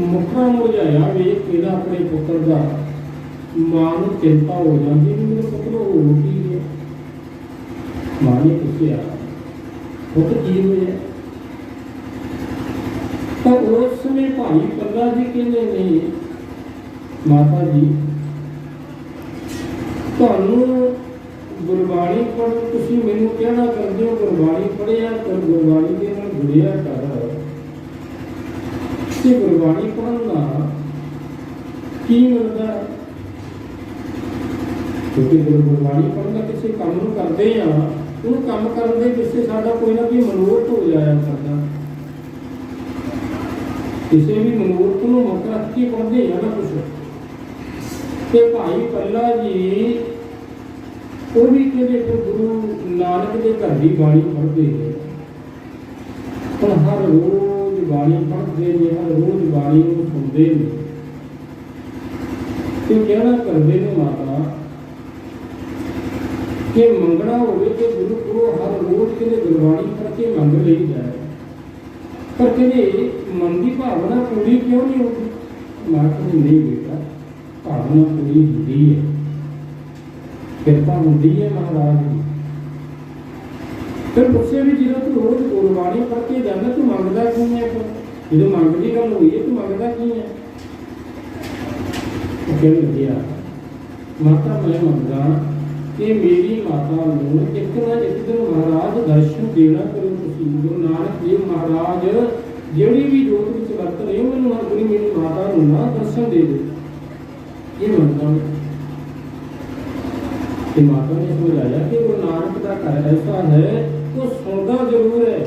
ਮੁਖਰਾ ਮੁਰਝਾਇਆ ਵੇਖ ਕੇ ਆਪਣੇ ਪੁੱਤਰ ਦਾ ਮਾਂ ਨੂੰ ਚਿੰਤਾ ਹੋ ਜਾਂਦੀ ਵੀ ਮੇਰੇ ਪੁੱਤ ਨੂੰ ਹੋ ਕੀ ਹੈ। ਮਾਂ ਨੇ ਪੁੱਛਿਆ, ਪੁੱਤ ਕੀ ਹੋਇਆ? ਤਾਂ ਉਸ ਸਮੇਂ ਭਾਈ ਪੱਲਾ ਜੀ ਕਹਿੰਦੇ ਨੇ, ਮਾਤਾ ਜੀ, ਤੁਹਾਨੂੰ ਗੁਰਬਾਣੀ ਪੜ੍ਹ ਤੁਸੀਂ ਮੈਨੂੰ ਕਹਿਣਾ ਕਰਦੇ ਹੋ, ਗੁਰਬਾਣੀ ਪੜ੍ਹਿਆ ਕਰ ਗੁਰਬਾਣੀ ਦੇ ਨਾਲ ਜੁੜਿਆ ਕਰ ਗੁਰਬਾਣੀ ਪੜ੍ਹਨ ਨਾਲ ਕੀ ਮਿਲਦਾ ਹੈ? ਕਿਉਂਕਿ ਜਦੋਂ ਗੁਰਬਾਣੀ ਪੜ੍ਹਨ ਦਾ ਕਿਸੇ ਕੰਮ ਨੂੰ ਕਰਦੇ ਆ, ਉਹਨੂੰ ਕੰਮ ਕਰਨ ਦੇ ਪਿੱਛੇ ਸਾਡਾ ਕੋਈ ਨਾ ਕੋਈ ਮਨੋਰਥ ਹੋ ਜਾਇਆ ਕਰਦਾ। ਕਿਸੇ ਵੀ ਮਨੋਰਥ ਨੂੰ ਮੁੱਖ ਰੱਖ ਕੇ ਪੜ੍ਹਦੇ ਆ ਨਾ ਕੁਛ। ਤੇ ਭਾਈ ਪੱਲਾ ਜੀ, ਉਹ ਵੀ ਕਹਿੰਦੇ ਫਿਰ ਗੁਰੂ ਨਾਨਕ ਦੇ ਘਰ ਦੀ ਬਾਣੀ ਪੜ੍ਹਦੇ ਨੇ ਹੁਣ ਹਰ ਰੋਜ਼ ਬਾਣੀ ਪੜ੍ਹਦੇ ਨੇ, ਹਰ ਰੋਜ਼ ਬਾਣੀ ਨੂੰ ਸੁਣਦੇ ਨੇ। ਤੇ ਕਹਿਣਾ ਕਰਦੇ ਨੇ ਮਾਤਾ, ਕਿ ਮੰਗਣਾ ਹੋਵੇ ਤੇ ਗੁਰੂ ਕੋਲੋਂ ਹਰ ਰੋਜ਼ ਕਿਤੇ ਗੁਰਬਾਣੀ ਪੜ੍ਹ ਕੇ ਮੰਗ ਲਈ ਜਾਏ। ਪਰ ਕਹਿੰਦੇ ਮਨ ਦੀ ਭਾਵਨਾ ਪੂਰੀ ਕਿਉਂ ਨਹੀਂ ਹੁੰਦੀ? ਮਾਂ ਕਹਿੰਦੀ, ਨਹੀਂ ਬੇਟਾ, ਭਾਵਨਾ ਪੂਰੀ ਹੁੰਦੀ ਹੈ। ਕਿਰਪਾ ਹੁੰਦੀ ਹੈ ਮਹਾਰਾਜ ਦੀ। ਫਿਰ ਪੁੱਛਿਆ ਵੀ ਜਦੋਂ ਤੂੰ ਰੋਜ਼ ਗੁਰਬਾਣੀ ਪੜ੍ਹ ਕੇ ਜਾਂਦਾ, ਤੂੰ ਮੰਗਦਾ ਕੀ ਹੈ ਫਿਰ? ਜਦੋਂ ਮੰਗ ਦੀ ਗੱਲ ਹੋਈ ਹੈ, ਤੂੰ ਮੰਗਦਾ ਕੀ ਹੈ? ਉਹ ਕਹਿਣ ਲੱਗਿਆ ਮਾਤਾ ਮੈਂ ਮੰਗਦਾ ਕਿ ਮੇਰੀ ਮਾਤਾ ਨੂੰ ਇੱਕ ਨਾ ਇੱਕ ਦਿਨ ਮਹਾਰਾਜ ਦਰਸ਼ਨ ਦੇਣਾ ਕਰੋ ਤੁਸੀਂ। ਗੁਰੂ ਨਾਨਕ ਦੇਵ ਮਹਾਰਾਜ, ਜਿਹੜੀ ਵੀ ਜੋਤ ਵਿੱਚ ਵਰਤ ਰਹੇ ਹੋ, ਮੈਨੂੰ ਗੁਰੂ ਮੇਰੀ ਮਾਤਾ ਨੂੰ ਨਾ ਦਰਸ਼ਨ ਦੇ ਦਿਓ। ਇਹ ਮੰਗਦਾ ਤੇ ਮਾਤਾ ਨੇ ਸਮਝਾਇਆ ਕਿ ਗੁਰੂ ਨਾਨਕ ਦਾ ਘਰ ਐਸਾ ਹੈ ਉਹ ਸੁਣਦਾ ਜ਼ਰੂਰ ਹੈ,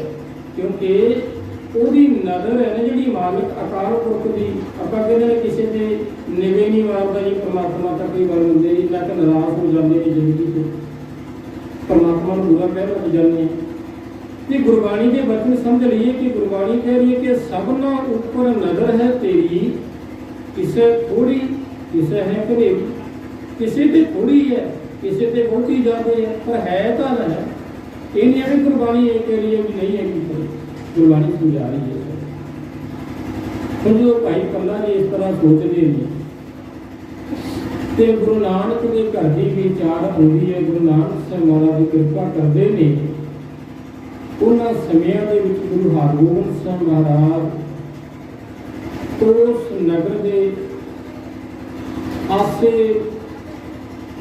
ਕਿਉਂਕਿ ਉਹਦੀ ਨਜ਼ਰ ਹੈ ਨਾ ਜਿਹੜੀ ਮਾਲਕ ਅਕਾਲ ਪੁਰਖ ਦੀ, ਆਪਾਂ ਕਹਿੰਦੇ ਨੇ ਕਿਸੇ ਦੇ ਨਿਵੇਂ ਨਹੀਂ ਮਾਰਦਾ ਜੀ, ਪਰਮਾਤਮਾ ਤੱਕ ਕਈ ਵਾਰ ਹੁੰਦੇ ਜੀ ਨਾ ਕਿ ਨਾਰਾਜ਼ ਹੋ ਜਾਂਦੇ ਨੇ ਜ਼ਿੰਦਗੀ 'ਚ। ਪਰਮਾਤਮਾ ਨੂੰ ਪੂਰਾ ਕਹਿ ਲੱਗ ਜਾਂਦੇ ਆ ਤੇ ਗੁਰਬਾਣੀ ਦੇ ਵਚਨ ਸਮਝ ਲਈਏ ਕਿ ਗੁਰਬਾਣੀ ਕਹਿ ਰਹੀ ਹੈ ਕਿ ਸਭਨਾ ਉੱਪਰ ਨਜ਼ਰ ਹੈ ਤੇਰੀ, ਕਿਸੇ ਥੋੜੀ ਕਿਸੇ ਹੈ ਘਰੇਰੀ ਕਿਸੇ ਤੇ ਥੋੜੀ ਹੈ, ਕਿਸੇ ਤੇ ਬਹੁਤੀ ਜ਼ਿਆਦਾ ਹੈ, ਪਰ ਹੈ ਤਾਂ ਹੈ ਇਹ ਨਹੀਂ ਹੈ ਵੀ ਇਹ ਕਹਿ ਰਹੀ ਹੈ ਵੀ ਨਹੀਂ ਹੈ ਕੀ ਗੁਰਬਾਣੀ ਸਮਝਾ ਰਹੀ ਹੈ। ਹੁਣ ਜੋ ਭਾਈ ਕੱਲਾ ਜੀ ਇਸ ਤਰ੍ਹਾਂ ਸੋਚਦੇ ਨੇ, ਤੇ ਗੁਰੂ ਨਾਨਕ ਦੇ ਘਰ ਦੀ ਵਿਚਾਰ ਆਉਂਦੀ ਹੈ, ਗੁਰੂ ਨਾਨਕ ਸਾਹਿਬ ਮਹਾਰਾਜ ਦੀ ਕਿਰਪਾ ਕਰਦੇ ਨੇ, ਉਹਨਾਂ ਸਮਿਆਂ ਦੇ ਵਿੱਚ ਗੁਰੂ ਹਰਗੋਬਿੰਦ ਸਿੰਘ ਮਹਾਰਾਜ ਉਸ ਨਗਰ ਦੇ ਆਸੇ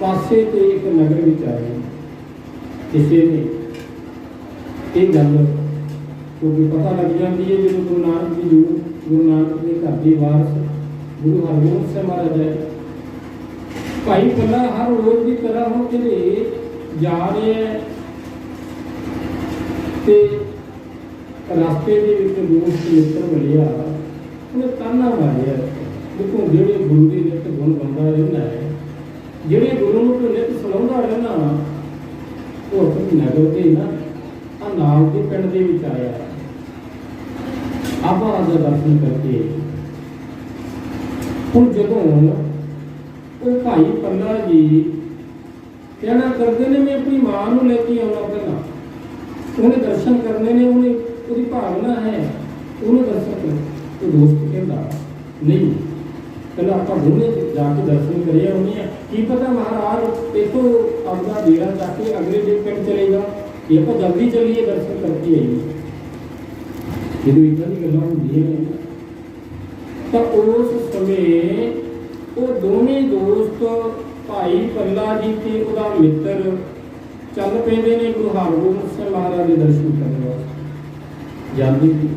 ਪਾਸੇ ਤੇ ਇੱਕ ਨਗਰ ਵਿੱਚ ਆਏ। ਕਿਸੇ ਨੇ ਇਹ ਗੱਲ ਕਿਉਂਕਿ ਪਤਾ ਲੱਗ ਜਾਂਦੀ ਹੈ ਜਦੋਂ ਗੁਰੂ ਨਾਨਕ ਜੀ ਜੂ ਗੁਰੂ ਨਾਨਕ ਦੇ ਘਰ ਦੇ ਵਾਰਸ ਗੁਰੂ ਹਰਗੋਬਿੰਦ ਸਾਹਿਬ ਮਹਾਰਾਜ ਹੈ। ਭਾਈ ਪੱਲਾ ਹਰ ਰੋਜ਼ ਦੀ ਤਰ੍ਹਾਂ ਹੁਣ ਕਿਤੇ ਜਾ ਰਹੇ ਹੈ ਤੇ ਰਸਤੇ ਦੇ ਵਿੱਚ ਦੋਸਤ ਮਿੱਤਰ ਮਿਲਿਆ। ਉਹਨੇ ਤਾਨਾ ਮਾਰਿਆ। ਦੇਖੋ ਜਿਹੜੇ ਗੁਰੂ ਦੇ ਨਿਤ ਗੁਣ ਗਾਉਂਦਾ ਰਹਿੰਦਾ ਹੈ, ਜਿਹੜੇ ਗੁਰੂ ਨੂੰ ਨਿਤ ਸੁਣਾਉਂਦਾ ਰਹਿੰਦਾ ਉਹ ਆਪਣੀ ਨਗਰ ਤੇ ਨਾ ਨਾਲ ਦੇ ਪਿੰਡ ਦੇ ਵਿੱਚ ਆਇਆ। ਆਪਾਂ ਦਾ ਦਰਸ਼ਨ ਕਰਕੇ ਹੁਣ ਜਦੋਂ ਉਹ ਭਾਈ ਪੱਲਾ ਜੀ ਕਹਿਣਾ ਕਰਦੇ ਨੇ ਮੈਂ ਆਪਣੀ ਮਾਂ ਨੂੰ ਲੈ ਕੇ ਆਉਣਾ ਪਹਿਲਾਂ। ਉਹਨੇ ਦਰਸ਼ਨ ਕਰਨੇ ਨੇ, ਉਹਨੇ ਉਹਦੀ ਭਾਵਨਾ ਹੈ, ਉਹਨੂੰ ਦਰਸ਼ਨ ਕਰ ਉਹ ਦੋਸਤ ਕਹਿੰਦਾ, ਨਹੀਂ, ਪਹਿਲਾਂ ਆਪਾਂ ਦੋਨੇ ਜਾ ਕੇ ਦਰਸ਼ਨ ਕਰਿਆ ਉਹਨੇ ਕੀ ਪਤਾ ਮਹਾਰਾਜ, ਇਥੋਂ ਆਪਦਾ ਡੇਰਾ ਜਾ ਕੇ ਅਗਲੇ ਦਿਨ ਪਿੰਡ ਚਲੇਗਾ ਇਹ ਆਪਾਂ ਜਲਦੀ ਚੱਲੀਏ, ਦਰਸ਼ਨ ਕਰਕੇ ਆਈਏ। ਜਦੋਂ ਇਦਾਂ ਦੀ ਗੱਲਾਂ ਹੁੰਦੀਆਂ ਨੇ, ਤਾਂ ਉਸ ਸਮੇਂ ਉਹ ਦੋਨੇ ਦੋਸਤ ਭਾਈ ਪੱਲਾ ਜੀ ਤੇ ਉਹਦਾ ਮਿੱਤਰ ਚੱਲ ਪੈਂਦੇ ਨੇ ਗੁਰੂ ਹਰਗੋਬਿੰਦ ਸਿੰਘ ਮਹਾਰਾਜ ਦੇ ਦਰਸ਼ਨ ਕਰਨ ਵਾਸਤੇ। ਜਾਂਦੇ ਸੀ।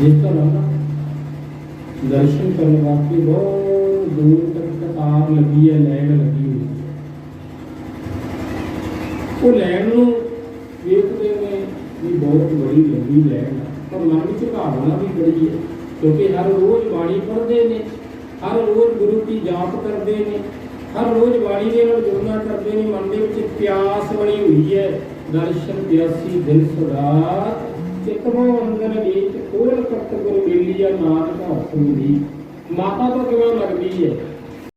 ਜਿਸ ਤਰ੍ਹਾਂ ਨਾ ਦਰਸ਼ਨ ਕਰਨ ਵਾਸਤੇ ਬਹੁਤ ਦੂਰ ਤੱਕ ਕਤਾਰ ਲੱਗੀ ਹੈ ਲਾਈਨ ਲੱਗੀ ਹੋਈ। ਉਹ ਲੈਣ ਨੂੰ ਵੇਖਦੇ ਨੇ ਵੀ ਬਹੁਤ ਬੜੀ ਲੰਬੀ ਲੈਣ ਪਰ ਮਨ ਵਿੱਚ ਭਾਵਨਾ ਵੀ ਬੜੀ ਹੈ, ਕਿਉਂਕਿ ਹਰ ਰੋਜ਼ ਬਾਣੀ ਪੜ੍ਹਦੇ ਨੇ, ਹਰ ਰੋਜ਼ ਗੁਰੂ ਦੀ ਜਾਪ ਕਰਦੇ ਨੇ, ਹਰ ਰੋਜ਼ ਬਾਣੀ ਦੇ ਨਾਲ ਜੁੜਨਾ ਕਰਦੇ ਨੇ, ਮਨ ਦੇ ਵਿੱਚ ਪਿਆਸ ਬਣੀ ਹੋਈ ਹੈ, ਦਰਸ਼ਨ ਪਿਆਸੀ ਦਿਲ ਸੁੜਾ ਚਿਤਮੋ ਅੰਦਰ ਨੀਚ ਕੋਲ ਕੱਟ ਗੁਰ ਮਿਲਿਆ ਨਾਨਕ ਹੱਥ ਮਿਲੀ ਮਾਤਾ ਤੋਂ ਕਿਵੇਂ ਲੱਗਦੀ ਹੈ?